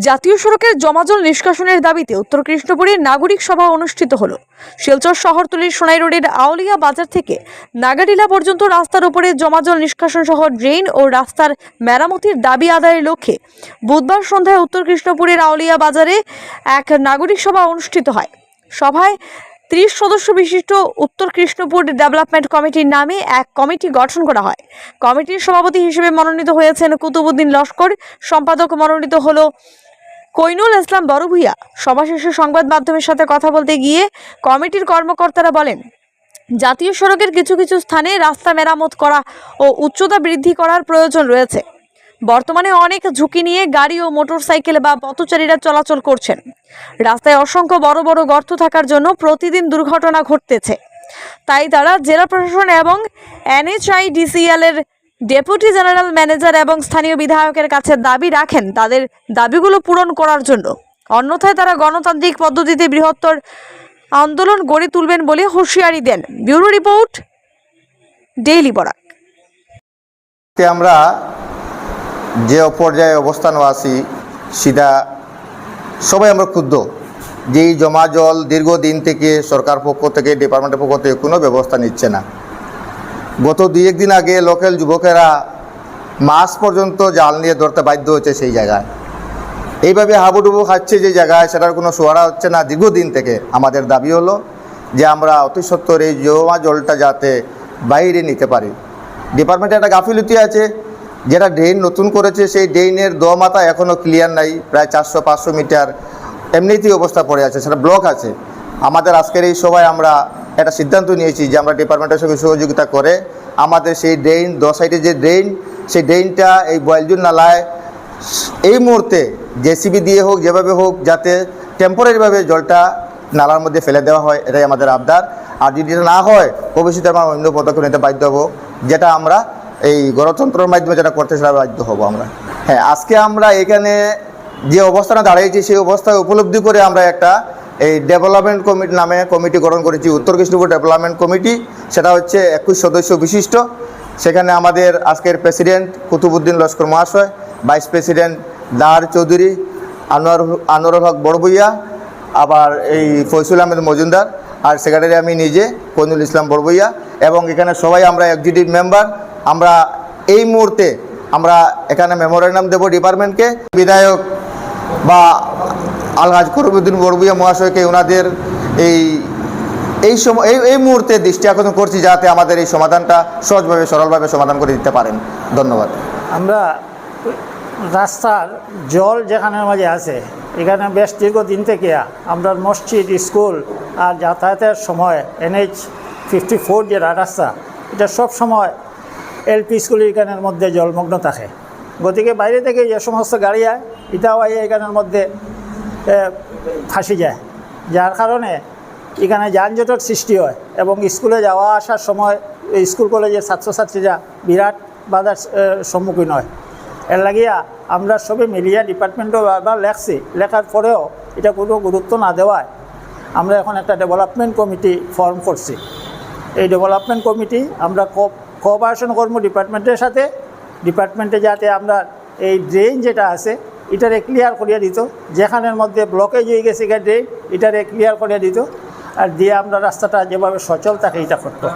জাতীয় সড়কের জমাজল নিষ্কাশনের দাবিতে উত্তর কৃষ্ণপুরে নাগরিক সভা অনুষ্ঠিত হল। শিলচর শহরতলির সোনাই রোডের আউলিয়া বাজার থেকে নাগাডিলা পর্যন্ত রাস্তার উপরে জমাজল নিষ্কাশন সহ ড্রেন ও রাস্তার মেরামতির দাবি আদায়ের লক্ষ্যে বুধবার সন্ধ্যায় উত্তর কৃষ্ণপুরের আউলিয়া বাজারে এক নাগরিক সভা অনুষ্ঠিত হয়। সভায় ত্রিশ সদস্য বিশিষ্ট উত্তর কৃষ্ণপুর ডেভেলপমেন্ট কমিটির নামে এক কমিটি গঠন করা হয়। কমিটির সভাপতি হিসেবে মনোনীত হয়েছেন কুতুবুদ্দিন লস্কর, সম্পাদক মনোনীত হলো কৈনুল ইসলাম বড়ভূইয়া সভা শেষে সংবাদ মাধ্যমের সাথে কথা বলতে গিয়ে কমিটির কর্মকর্তারা বলেন, জাতীয় সড়কের কিছু কিছু স্থানে রাস্তা মেরামত করা ও উচ্চতা বৃদ্ধি করার প্রয়োজন রয়েছে। বর্তমানে অনেক ঝুঁকি নিয়ে গাড়ি ও মোটরসাইকেল বা পথচারীরা চলাচল করছেন। রাস্তায় অসংখ্য বড় বড় গর্ত থাকার জন্য প্রতিদিন দুর্ঘটনা ঘটতেছে। তাই তারা জেলা প্রশাসন এবং এনএচআইডিসিএল এর ডেপুটি জেনারেল ম্যানেজার এবং স্থানীয় বিধায়কের কাছে দাবি রাখেন তাদের দাবিগুলো পূরণ করার জন্য। অন্যথায় তারা গণতান্ত্রিক পদ্ধতিতে বৃহত্তর আন্দোলন গড়ে তুলবেন বলে হুঁশিয়ারি দেন। Bureau report, daily Barak. আমরা যে পর্যায়ে অবস্থান আছি সেটা সবাই আমরা ক্ষুব্ধ। যে জমা জল দীর্ঘদিন থেকে সরকার পক্ষ থেকে, ডিপার্টমেন্টের পক্ষ থেকে কোনো ব্যবস্থা নিচ্ছে না। গত দুই একদিন আগে লোকাল যুবকেরা মাস পর্যন্ত জাল নিয়ে ধরতে বাধ্য হচ্ছে সেই জায়গায়। এইভাবে হাবুডুবু খাচ্ছে যে জায়গায়, সেটার কোনো সোয়ারা হচ্ছে না দীর্ঘদিন থেকে। আমাদের দাবি হলো যে আমরা অতি সত্তর এই জমা জলটা যাতে বাইরে নিতে পারি। ডিপার্টমেন্টে একটা গাফিলতি আছে যেটা ড্রেন নতুন করেছে, সেই ড্রেনের দোমাতা এখনও ক্লিয়ার নাই, প্রায় চারশো পাঁচশো মিটার এমনিতেই অবস্থা পড়ে আছে, সেটা ব্লক আছে। আমাদের আজকের এই সভায় আমরা একটা সিদ্ধান্ত নিয়েছি যে আমরা ডিপার্টমেন্টের সঙ্গে সহযোগিতা করে আমাদের সেই ড্রেন, দ সাইডে যে ড্রেন, সেই ড্রেনটা এই বয়লজুন নালায় এই মুহূর্তে জেসিবি দিয়ে হোক, যেভাবে হোক, যাতে টেম্পোরারিভাবে জলটা নালার মধ্যে ফেলে দেওয়া হয়, এটাই আমাদের আবদার। আর যদি না হয় ভবিষ্যতে আমরা অন্য পদক্ষেপ নিতে বাধ্য হব, যেটা আমরা এই গণতন্ত্রের মাধ্যমে যেটা করতে সেটা বাধ্য হব আমরা। হ্যাঁ আজকে আমরা এখানে যে অবস্থানে দাঁড়িয়েছি, সেই অবস্থায় উপলব্ধি করে আমরা একটা এই ডেভেলপমেন্ট কমিটি নামে কমিটি গঠন করেছি, উত্তর কৃষ্ণপুর ডেভেলপমেন্ট কমিটি। সেটা হচ্ছে একুশ সদস্য বিশিষ্ট। সেখানে আমাদের আজকের প্রেসিডেন্ট কুতুবুদ্দিন লস্কর মহাশয়, ভাইস প্রেসিডেন্ট দার চৌধুরী, আনোয়ার আনোয়ার হক বড়বইয়া আবার এই ফৈসুল আহমেদ মজুমদার, আর সেক্রেটারি আমি নিজে কনুল ইসলাম বড়বইয়া এবং এখানে সবাই আমরা এক্সিকিউটিভ মেম্বার আমরা এই মুহূর্তে আমরা এখানে মেমোরেন্ডাম দেবো ডিপার্টমেন্টকে। বিধায়ক বা আলহাজ করবুদ্দিন বড়বুইয়া মহাশয়কে ওনাদের এই এই সময় এই এই মুহূর্তে দৃষ্টি আকর্ষণ করছি যাতে আমাদের এই সমাধানটা সহজভাবে, সরলভাবে সমাধান করে দিতে পারেন। ধন্যবাদ। আমরা রাস্তার জল যেখানের মাঝে আছে, এখানে বেশ দীর্ঘদিন থেকে আমরা মসজিদ, স্কুল আর যাতায়াতের সময়, এনএইচ ফিফটি ফোর যে রাস্তা, এটা সব সময় এলপি স্কুল এখানের মধ্যে জলমগ্ন থাকে। গতিকে বাইরে থেকে যে সমস্ত গাড়ি আয়, এটাও আই এখানের মধ্যে ফাঁসি যায়। যার কারণে এখানে যানজটের সৃষ্টি হয় এবং স্কুলে যাওয়া আসার সময় স্কুল কলেজের ছাত্রছাত্রীরা বিরাট বাধার সম্মুখীন হয়। এর লাগিয়া আমরা সবে মিলিয়া ডিপার্টমেন্টও বারবার লেখছি। লেখার পরেও এটা কোনো গুরুত্ব না দেওয়ায় আমরা এখন একটা ডেভেলপমেন্ট কমিটি ফর্ম করছি। এই ডেভেলপমেন্ট কমিটি আমরা কোঅপারেশন করব ডিপার্টমেন্টের সাথে ডিপার্টমেন্টে যাতে আমরা এই ড্রেন যেটা আছে, এটারে ক্লিয়ার করিয়া দিত। যেখানের মধ্যে ব্লকেজ হয়ে গেছে ড্রেন এটারে ক্লিয়ার করিয়া দিত। আর দিয়ে আমরা রাস্তাটা যেভাবে সচল থাকে এটা করতো।